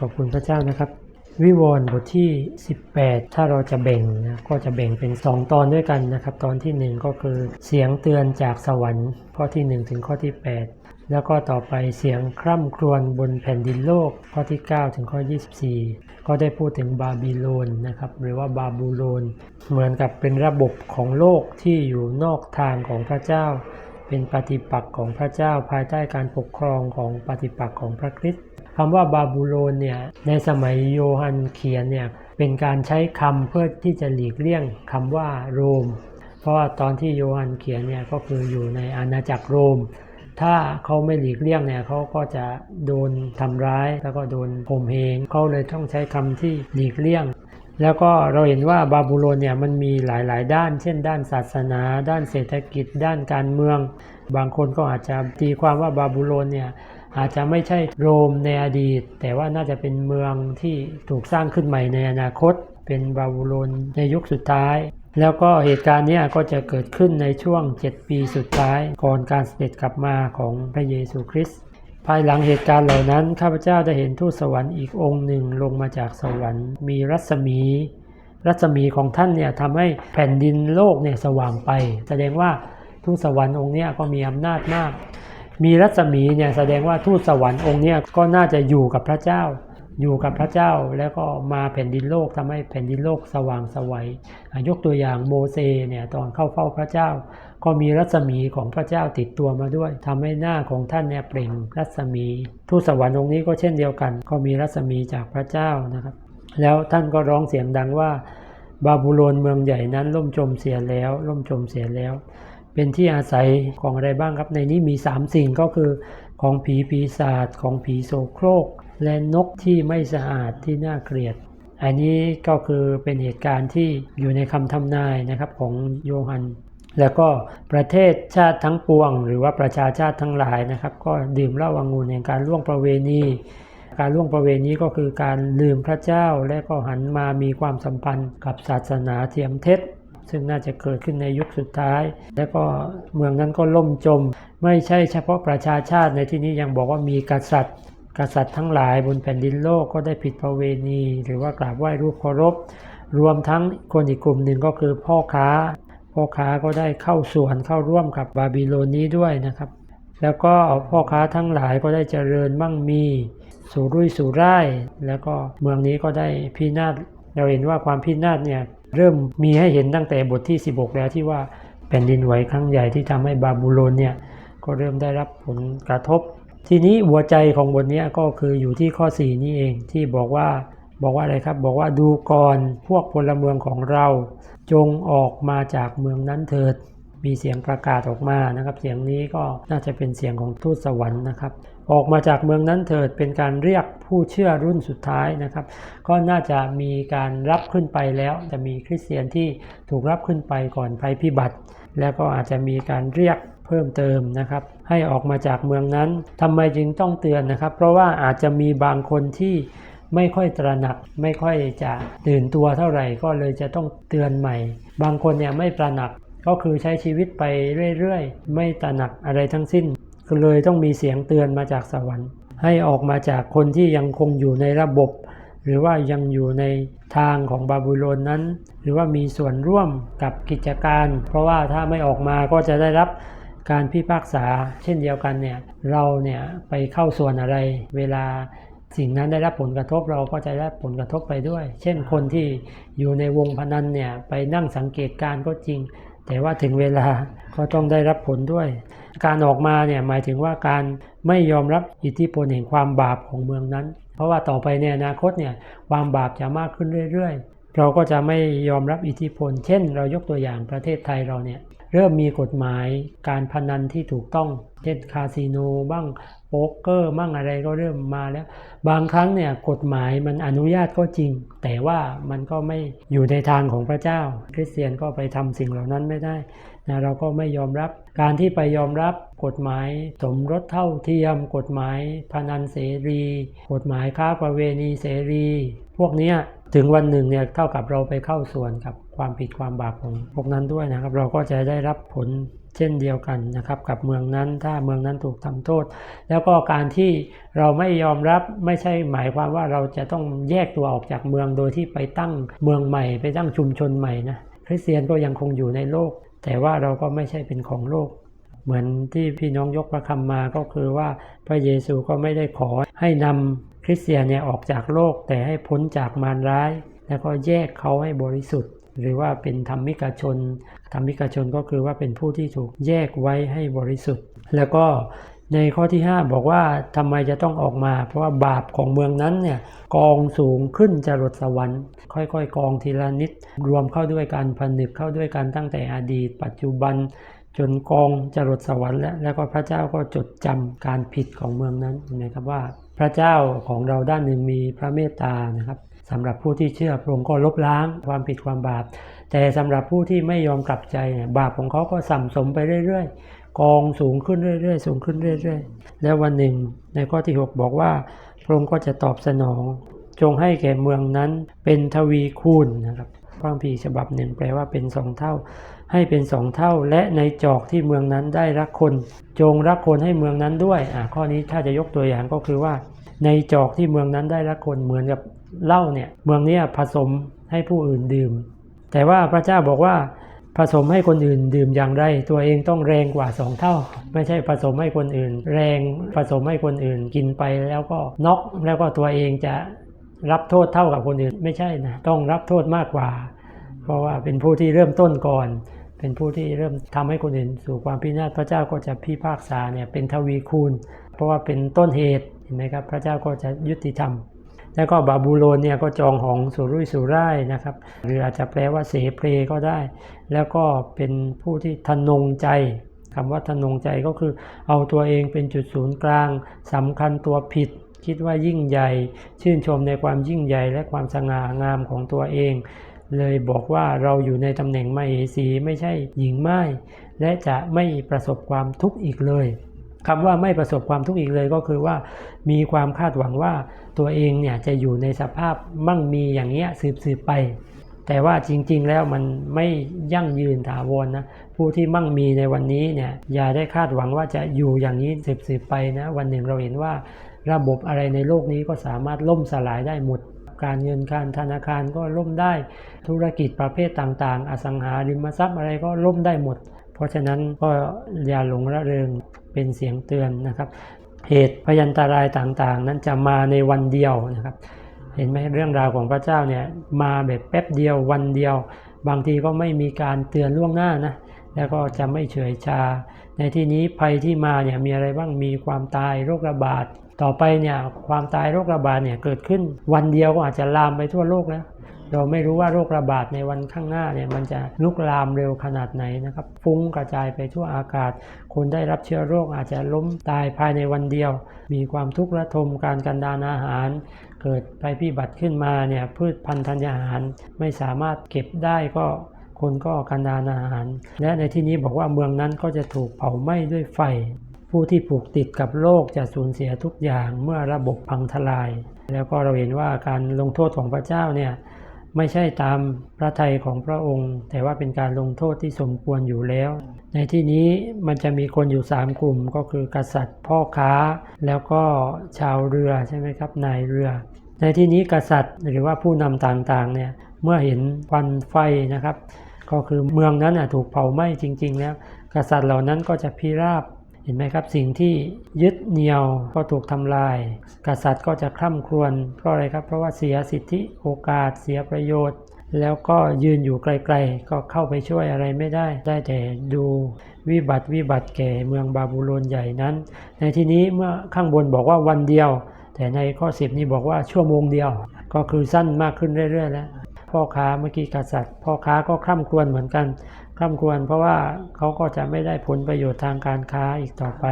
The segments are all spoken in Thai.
ขอบคุณพระเจ้านะครับ วิวรณ์บทที่ 18 ถ้าเราจะแบ่งนะก็จะแบ่งเป็น 2 ตอนด้วยกันนะครับ ตอนทีหนึ่1 ก็คือเสียงเตือนจากสวรรค์ข้อที่ 1 ถึงข้อที่ 8 แล้วก็ต่อไปเสียงคร่ำครวญบนแผ่นดินโลก ข้อที่ 9 ถึงข้อ 24 ก็ได้พูดถึงบาบิโลนนะครับหรือว่าบาบูโลน เหมือนกับเป็นระบบของโลกที่อยู่นอกทางของพระเจ้าเป็นปฏิปักษ์ของพระเจ้าภายใต้การปกครองของปฏิปักษ์ของพระคริสต์ คำว่าบาบูโลนเนี่ยในสมัยโยฮันเขียนเนี่ยเป็นการใช้คำเพื่อที่จะหลีกเลี่ยงคำว่าโรม เพราะว่าตอนที่โยฮันเขียนเนี่ยก็คืออยู่ในอาณาจักรโรม ถ้าเขาไม่หลีกเลี่ยงเนี่ยเขาก็จะโดนทำร้ายแล้วก็โดนข่มเหงเขาเลยต้องใช้คำที่หลีกเลี่ยงแล้วก็เราเห็นว่าบาบูโลนเนี่ยมันมีหลาย ๆ ด้าน เช่น ด้านศาสนา ด้านเศรษฐกิจ ด้านการเมือง บางคนก็อาจจะตีความว่าบาบูโลนเนี่ย อาจจะไม่ใช่โรมในอดีต แต่ว่าน่าจะเป็นเมืองที่ถูกสร้างขึ้นใหม่ในอนาคต เป็นบาบูโลนในยุคสุดท้าย แล้วก็เหตุการณ์นี้ก็จะเกิดขึ้นในช่วง 7 ปีสุดท้ายก่อนการเสด็จกลับมาของพระเยซูคริสต์ภายหลังเหตุการณ์เหล่านั้นข้าพเจ้าได้เห็นทูตสวรรค์อีกองค์หนึ่งลงมาจากสวรรค์ มีรัศมี รัศมีของท่านเนี่ยทำให้แผ่นดินโลกเนี่ยสว่างไป แสดงว่าทูตสวรรค์องค์นี้ก็มีอำนาจมาก มีรัศมีเนี่ยแสดงว่าทูตสวรรค์องค์เนี้ก็น่าจะอยู่กับพระเจ้า อยู่กับพระเจ้าแล้วก็มาแผ่นดินโลกทำให้แผ่นดินโลกสว่างสวัยยกตัวอย่างโมเสเนี่ยตอนเข้าเฝ้าพระเจ้า ก็มีรัศมีของพระเจ้าติดตัวมาด้วยทำให้หน้าของท่านเนี่ยเปล่งรัศมี ทูตสวรรค์องค์นี้ก็เช่นเดียวกัน ก็มีรัศมีจากพระเจ้านะครับ แล้วท่านก็ร้องเสียงดังว่าบาบูโลนเมืองใหญ่นั้นล่มจมเสียแล้ว ล่มจมเสียแล้ว เป็นที่อาศัยของอะไรบ้างครับ ในนี้มี 3 สิ่งก็คือ ของผีปีศาจของผีโสโครก และนกที่ไม่สะอาดที่น่าเกลียด อันนี้ก็คือเป็นเหตุการณ์ที่อยู่ในคำทำนายนะครับของโยฮันแล้วก็ประเทศชาติทั้งปวง หรือว่าประชาชาติทั้งหลายนะครับ ก็ดื่มเหล้าอางุ่นแห่งการล่วงประเวณี การล่วงประเวณีก็คือการลืมพระเจ้าและก็หันมามีความสัมพันธ์กับศาสนาเทียมเท็จ ซึ่งน่าจะเกิดขึ้นในยุคสุดท้าย แล้วก็เมืองนั้นก็ล่มจม ไม่ใช่เฉพาะประชาชาติในที่นี้ยังบอกว่ามีกษัตริย์ กษัตริย์ทั้งหลายบนแผ่นดินโลกก็ได้ผิดประเวณี หรือว่ากราบไหว้รูปเคารพ รวมทั้งคนอีกกลุ่มหนึ่งก็คือพ่อค้า พ่อค้าก็ได้เข้าส่วนเข้าร่วมกับบาบิโลนนี้ด้วยนะครับ แล้วก็พ่อค้าทั้งหลายก็ได้เจริญมั่งมีสู่รุ่ยสู่ร่ายแล้วก็เมืองนี้ก็ได้พินาศเราเห็นว่าความพินาศเนี่ย เริ่มมีให้เห็นตั้งแต่บทที่ 16 แล้วที่ว่าแผ่นดินไหวครั้งใหญ่ที่ทำให้บาบูโลนเนี่ยก็เริ่มได้รับผลกระทบ ทีนี้หัวใจของบทนี้ก็คืออยู่ที่ข้อ 4 นี้เองที่บอกว่าบอกว่าอะไรครับบอกว่าดูก่อนพวกพลเมืองของเรา จงออกมาจากเมืองนั้นเถิด มีเสียงประกาศออกมานะครับ เสียงนี้ก็น่าจะเป็นเสียงของทูตสวรรค์นะครับ ออกมาจากเมืองนั้นเถิดเป็นการเรียกผู้เชื่อรุ่นสุดท้ายนะครับ ก็น่าจะมีการรับขึ้นไปแล้ว จะมีคริสเตียนที่ถูกรับขึ้นไปก่อนภัยพิบัติ แล้วก็อาจจะมีการเรียกเพิ่มเติมนะครับ ให้ออกมาจากเมืองนั้นทำไมจึงต้องเตือนนะครับ เพราะว่าอาจจะมีบางคนที่ไม่ค่อยตระหนักไม่ค่อยจะตื่นตัวเท่าไหร่ก็เลยจะต้องเตือนใหม่ บางคนเนี่ยไม่ตระหนักก็คือใช้ชีวิตไปเรื่อยๆ ไม่ตระหนักอะไรทั้งสิ้น ก็เลยต้องมีเสียงเตือนมาจากสวรรค์ ให้ออกมาจากคนที่ยังคงอยู่ในระบบ หรือว่ายังอยู่ในทางของบาบิโลนนั้น หรือว่ามีส่วนร่วมกับกิจการ เพราะว่าถ้าไม่ออกมาก็จะได้รับการพิพากษา เช่นเดียวกันเนี่ยเราเนี่ยไปเข้าส่วนอะไร เวลาสิ่งนั้นได้รับผลกระทบเราก็จะได้ผลกระทบไปด้วย เช่นคนที่อยู่ในวงพนันเนี่ยไปนั่งสังเกตการก็จริง แต่ว่าถึงเวลาก็ต้องได้รับผลด้วย การออกมาเนี่ยหมายถึงว่าการไม่ยอมรับอิทธิพลแห่งความบาปของเมืองนั้น เพราะว่าต่อไปในอนาคตเนี่ยความบาปจะมากขึ้นเรื่อยๆ เราก็จะไม่ยอมรับอิทธิพล เช่น เรายกตัวอย่างประเทศไทยเราเนี่ยเริ่มมีกฎหมายการพนันที่ถูกต้อง เช่นคาสิโนบ้าง ป๊กเกอร์บ้างอะไรก็เริ่มมาแล้ว บางครั้งเนี่ยกฎหมายมันอนุญาตก็จริง แต่ว่ามันก็ไม่อยู่ในทางของพระเจ้า คริสเตียนก็ไปทำสิ่งเหล่านั้นไม่ได้นะเราก็ไม่ยอมรับการที่ไปยอมรับกฎหมายสมรสเท่าเทียม กฎหมายพนันเสรี กฎหมายค้าประเวณีเสรี พวกเนี้ย ถึงวันหนึ่งเนี่ยเท่ากับเราไปเข้าส่วนกับความผิดความบาปของพวกนั้นด้วยนะครับ เราก็จะได้รับผลเช่นเดียวกันนะครับกับเมืองนั้นถ้าเมืองนั้นถูกทำโทษ แล้วก็การที่เราไม่ยอมรับไม่ใช่หมายความว่าเราจะต้องแยกตัวออกจากเมืองโดยที่ไปตั้งเมืองใหม่ ไปตั้งชุมชนใหม่นะคริสเตียนก็ยังคงอยู่ในโลก แต่ว่าเราก็ไม่ใช่เป็นของโลก เหมือนที่พี่น้องยกประคำมาก็คือว่าพระเยซูก็ไม่ได้ขอให้นำคริสเตียนเนี่ยออกจากโลกแต่ให้พ้นจากมารร้าย แล้วก็แยกเขาให้บริสุทธิ์ หรือว่าเป็นธรรมิกชน ธรรมิกชนก็คือว่าเป็นผู้ที่ถูกแยกไว้ให้บริสุทธิ์ แล้วก็ในข้อที่ 5 บอกว่าทำไมจะต้องออกมา เพราะว่าบาปของเมืองนั้นเนี่ยกองสูงขึ้นจรดสวรรค์ ค่อยๆ กองทีละนิด รวมเข้าด้วยกันผนึกเข้าด้วยกันตั้งแต่อดีต ปัจจุบัน จนกองจรดสวรรค์แล้วแล้วก็พระเจ้าก็จดจำการผิดของเมืองนั้นเห็นไหมครับว่า พระเจ้าของเราด้านหนึ่งมีพระเมตตานะครับสำหรับผู้ที่เชื่อพระองค์ก็ลบล้างความผิดความบาป แต่สำหรับผู้ที่ไม่ยอมกลับใจเนี่ยบาปของเขาก็สั่มสมไปเรื่อยๆ กองสูงขึ้นเรื่อยๆ สูงขึ้นเรื่อยๆ แล้ววันหนึ่งในข้อที่ 6 บอกว่าพระองค์ก็จะตอบสนอง จงให้แก่เมืองนั้นเป็นทวีคูณนะครับพระคัมภีฉบับหนึ่งแปลว่าเป็นสองเท่า ให้เป็นสองเท่าและในจอกที่เมืองนั้นได้รักคน จงรักคนให้เมืองนั้นด้วยอ่าข้อนี้ถ้าจะยกตัวอย่างก็คือว่า ในจอกที่เมืองนั้นได้รักคนเหมือนกับเหล้าเนี่ยเมืองนี้ผสมให้ผู้อื่นดื่ม แต่ว่าพระเจ้าบอกว่าผสมให้คนอื่นดื่มอย่างไร ตัวเองต้องแรงกว่าสองเท่า ไม่ใช่ผสมให้คนอื่น แรงผสมให้คนอื่นกินไปแล้วก็น็อกแล้วก็ตัวเองจะรับโทษเท่ากับคนอื่นไม่ใช่นะต้องรับโทษมากกว่า เพราะว่าเป็นผู้ที่เริ่มต้นก่อน เป็นผู้ที่เริ่มทำให้คนอื่นสู่ความพินาศพระเจ้าก็จะพิพากษาเนี่ยเป็นทวีคูณ เพราะว่าเป็นต้นเหตุเห็นไหมครับพระเจ้าก็จะยุติธรรม แล้วก็บาบูโลนเนี่ยก็จองหองสุรุ่ยสุร่ายนะครับ หรืออาจจะแปลว่าเสเพลก็ได้ แล้วก็เป็นผู้ที่ทนงใจคำว่าทนงใจก็คือเอาตัวเองเป็นจุดศูนย์กลางสำคัญตัวผิดคิดว่ายิ่งใหญ่ ชื่นชมในความยิ่งใหญ่และความสง่างามของตัวเอง เลยบอกว่าเราอยู่ในตำแหน่งมาเหสีไม่ใช่หญิงไม้และจะไม่ประสบความทุกข์อีกเลยคำว่าไม่ประสบความทุกข์อีกเลยก็คือว่า มีความคาดหวังว่าตัวเองเนี่ยจะอยู่ในสภาพมั่งมีอย่างเงี้ยสืบสืบไป แต่ว่าจริงๆแล้วมันไม่ยั่งยืนถาวรนะผู้ที่มั่งมีในวันนี้เนี่ยอย่าได้คาดหวังว่าจะอยู่อย่างนี้สืบสืบไปนะวันหนึ่งเราเห็นว่าระบบอะไรในโลกนี้ก็สามารถล่มสลายได้หมด การเงินการธนาคารก็ล่มได้ ธุรกิจประเภทต่างๆ อสังหาริมทรัพย์อะไรก็ล่มได้หมด เพราะฉะนั้นก็อย่าหลงระเริงเป็นเสียงเตือนนะครับ เหตุพยันตรายต่างๆ นั้นจะมาในวันเดียวนะครับ เห็นไหมเรื่องราวของพระเจ้าเนี่ยมาแบบแป๊บเดียววันเดียว บางทีก็ไม่มีการเตือนล่วงหน้านะแล้วก็จะไม่เฉยชา ในที่นี้ภัยที่มาเนี่ยมีอะไรบ้าง มีความตาย โรคระบาด ต่อไปเนี่ยความตายโรคระบาดเนี่ยเกิดขึ้น วันเดียวก็อาจจะลามไปทั่วโลกแล้วเราไม่รู้ว่าโรคระบาดในวันข้างหน้าเนี่ยมันจะลุกลามเร็วขนาดไหนนะครับฟุ้งกระจายไปทั่วอากาศ คนได้รับเชื้อโรคอาจจะล้มตายภายในวันเดียว มีความทุกข์ระทมการกันดานอาหาร เกิดภัยพิบัติขึ้นมาเนี่ยพืชพันธุ์ธัญญาหารไม่สามารถเก็บได้ก็คนก็กันดานอาหาร และในที่นี้บอกว่าเมืองนั้นก็จะถูกเผาไหม้ด้วยไฟ ผู้ที่ผูกติดกับโลกจะสูญเสียทุกอย่างเมื่อระบบพังทลาย แล้วก็เราเห็นว่าการลงโทษของพระเจ้าเนี่ยไม่ใช่ตามพระทัยของพระองค์ แต่ว่าเป็นการลงโทษที่สมควรอยู่แล้ว ในที่นี้มันจะมีคนอยู่ 3 กลุ่มก็คือกษัตริย์พ่อค้า แล้วก็ชาวเรือใช่ไหมครับนายเรือ ในที่นี้กษัตริย์หรือว่าผู้นำต่างๆเนี่ยเมื่อเห็นควันไฟนะครับ ก็คือเมืองนั้นถูกเผาไหม้จริง ๆ แล้ว กษัตริย์เหล่านั้นก็จะพิราบ เห็นไหมครับสิ่งที่ยึดเหนี่ยวก็ถูกทำลาย กษัตริย์ก็จะคร่ำครวญเพราะอะไรครับ เพราะว่าเสียสิทธิโอกาสเสียประโยชน์ แล้วก็ยืนอยู่ไกลๆ ก็เข้าไปช่วยอะไรไม่ได้ ได้แต่ดูวิบัติวิบัติแก่เมืองบาบูโลนใหญ่นั้น ในที่นี้เมื่อข้างบนบอกว่าวันเดียว แต่ในข้อ 10 นี้บอกว่าชั่วโมงเดียว ก็คือสั้นมากขึ้นเรื่อยๆแล้วพ่อค้าเมื่อกี้กษัตริย์ พ่อค้าก็คร่ำครวญเหมือนกัน คร่ำครวญเพราะว่าเขาก็จะไม่ได้ผลประโยชน์ทางการค้าอีกต่อไป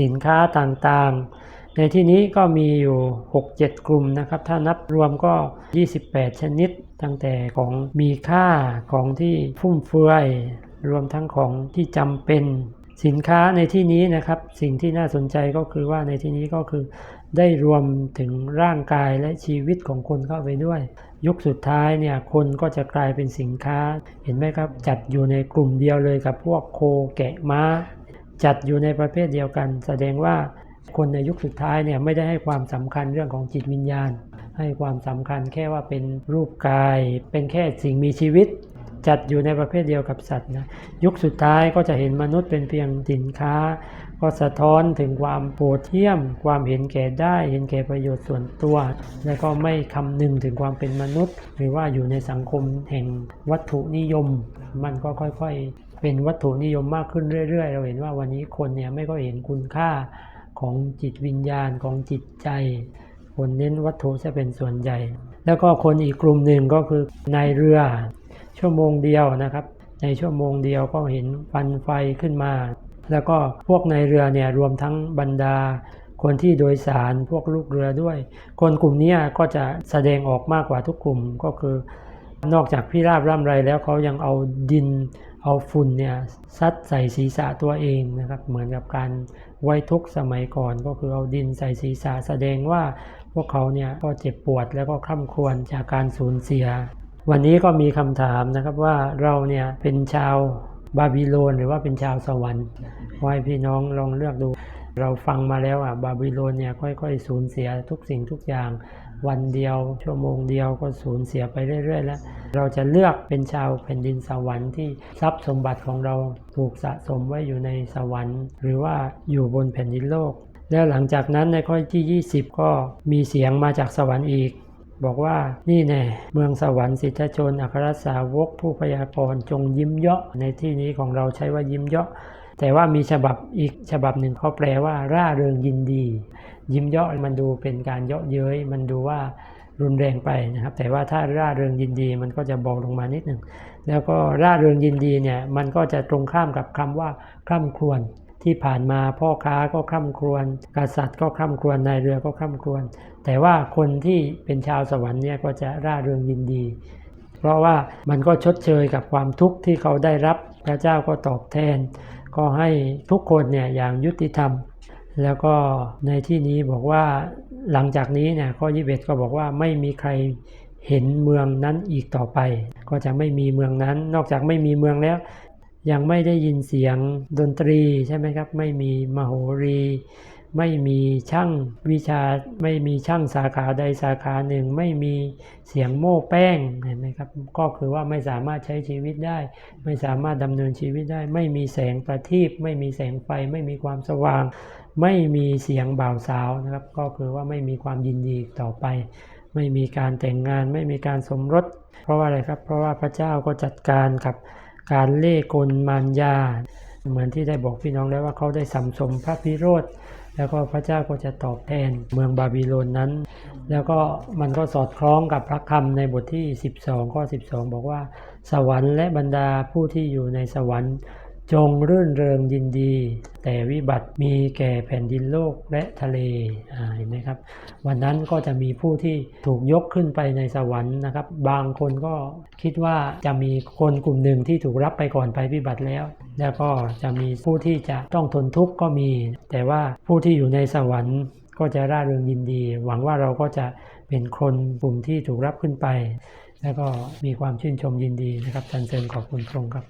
สินค้าต่างๆ ในที่นี้ก็มีอยู่ 6-7 กลุ่มนะครับ ถ้านับรวมก็ 28 ชนิด ตั้งแต่ของมีค่าของที่ฟุ่มเฟือย รวมทั้งของที่จำเป็นสินค้าในที่นี้นะครับ สิ่งที่น่าสนใจก็คือว่าในที่นี้ก็คือ ได้รวมถึงร่างกายและชีวิตของคนเข้าไปด้วย ยุคสุดท้ายเนี่ยคนก็จะกลายเป็นสินค้า เห็นไหมครับ จัดอยู่ในกลุ่มเดียวเลยกับพวกโคแกะม้า จัดอยู่ในประเภทเดียวกัน แสดงว่าคนในยุคสุดท้ายเนี่ยไม่ได้ให้ความสำคัญเรื่องของจิตวิญญาณ ให้ความสำคัญแค่ว่าเป็นรูปกาย เป็นแค่สิ่งมีชีวิต จัดอยู่ในประเภทเดียวกับสัตว์นะยุคสุดท้ายก็จะเห็นมนุษย์เป็นเพียงสินค้า ก็สะท้อนถึงความโปรดเทียม ความเห็นแก่ได้ เห็นแก่ประโยชน์ส่วนตัว และก็ไม่คำนึงถึงความเป็นมนุษย์ หรือว่าอยู่ในสังคมแห่งวัตถุนิยม มันก็ค่อยๆ เป็นวัตถุนิยมมากขึ้นเรื่อย ๆ เราเห็นว่าวันนี้คนเนี่ยไม่ก็เห็นคุณค่าของจิตวิญญาณของจิตใจคนเน้นวัตถุจะเป็นส่วนใหญ่ แล้วก็คนอีกกลุ่มหนึ่งก็คือนายเรือชั่วโมงเดียวนะครับ ในชั่วโมงเดียวก็เห็นฟันไฟขึ้นมา แล้วก็พวกในเรือเนี่ยรวมทั้งบรรดา คนที่โดยสารพวกลูกเรือด้วย คนกลุ่มนี้ก็จะแสดงออกมากกว่าทุกกลุ่มก็คือนอกจากพิราบร่ำไรแล้วเขายังเอาดินเอาฝุ่นเนี่ยซัดใส่ศีรษะตัวเองนะครับ เหมือนกับการไว้ทุกสมัยก่อน ก็คือเอาดินใส่ศีรษะแสดงว่าพวกเขาเนี่ยก็เจ็บปวดแล้วก็คร่ำครวญจากการสูญเสีย วันนี้ก็มีคำถามนะครับว่าเราเนี่ยเป็นชาว บาบิโลนหรือว่าเป็นชาวสวรรค์ขอให้พี่น้องลองเลือกดู เราฟังมาแล้วอะบาบิโลนเนี่ยค่อยๆ สูญเสียทุกสิ่งทุกอย่าง วันเดียว ชั่วโมงเดียวก็สูญเสียไปเรื่อย ๆ แล้ว เราจะเลือกเป็นชาวแผ่นดินสวรรค์ที่ทรัพย์สมบัติของเราถูกสะสมไว้อยู่ในสวรรค์ หรือว่าอยู่บนแผ่นดินโลก แล้วหลังจากนั้นในข้อที่ 20 ก็มีเสียงมาจากสวรรค์อีก บอกว่านี่แน่เมืองสวรรค์สิทธชน อัครสาวกผู้พยากรณ์จงยิ้มเยาะในที่นี้ของเราใช้ว่ายิ้มเยาะแต่ว่ามีฉบับอีกฉบับหนึ่งเขาแปลว่า ร่าเริงยินดี ยิ้มเยาะมันดูเป็นการเยาะเย้ยมันดูว่ารุนแรงไปนะครับ แต่ว่าถ้าร่าเริงยินดีมันก็จะเบาลงมานิดหนึ่งแล้วก็ร่าเริงยินดีเนี่ยมันก็จะตรงข้ามกับคำว่าคร่ำครวญ ที่ผ่านมาพ่อค้าก็คร่ำครวญกษัตริย์ก็คร่ำครวญนายเรือก็คร่ำครวญแต่ว่าคนที่เป็นชาวสวรรค์เนี่ยก็จะร่าเริงยินดี เพราะว่ามันก็ชดเชยกับความทุกข์ที่เขาได้รับพระเจ้าก็ตอบแทน ก็ให้ทุกคนเนี่ยอย่างยุติธรรม แล้วก็ในที่นี้บอกว่าหลังจากนี้เนี่ยข้อ 21 ก็บอกว่าไม่มีใครเห็นเมืองนั้นอีกต่อไป ก็จะไม่มีเมืองนั้น นอกจากไม่มีเมืองแล้ว ยังไม่ได้ยินเสียงดนตรีใช่ไหมครับ ไม่มีมโหรี ไม่มีช่างวิชา ไม่มีช่างสาขาใดสาขาหนึ่ง ไม่มีเสียงโม่แป้งเห็นไหมครับ ก็คือว่าไม่สามารถใช้ชีวิตได้ ไม่สามารถดำเนินชีวิตได้ ไม่มีแสงประทีปไม่มีแสงไฟ ไม่มีความสว่าง ไม่มีเสียงบ่าวสาวนะครับ ก็คือว่าไม่มีความยินดีต่อไป ไม่มีการแต่งงาน ไม่มีการสมรส เพราะว่าอะไรครับ เพราะว่าพระเจ้าก็จัดการกับ การเล่กลมารยา เหมือนที่ได้บอกพี่น้องแล้วว่าเขาได้สัมสมพระพิโรธแล้วก็พระเจ้าก็จะตอบแทนเมืองบาบิโลนนั้น แล้วก็มันก็สอดคล้องกับพระคำในบทที่ 12ข้อ12 บอกว่า สวรรค์และบรรดาผู้ที่อยู่ในสวรรค์ จงรื่นเริงยินดี แต่วิบัติมีแก่แผ่นดินโลกและทะเลเห็นไหมครับ วันนั้นก็จะมีผู้ที่ถูกยกขึ้นไปในสวรรค์นะครับ บางคนก็คิดว่าจะมีคนกลุ่มหนึ่งที่ถูกรับไปก่อนไปวิบัติแล้ว แล้วก็จะมีผู้ที่จะต้องทนทุกข์ก็มี แต่ว่าผู้ที่อยู่ในสวรรค์ก็จะร่าเริงยินดี หวังว่าเราก็จะเป็นคนกลุ่มที่ถูกรับขึ้นไป แล้วก็มีความชื่นชมยินดีนะครับสรรเสริญขอบคุณพรงครับ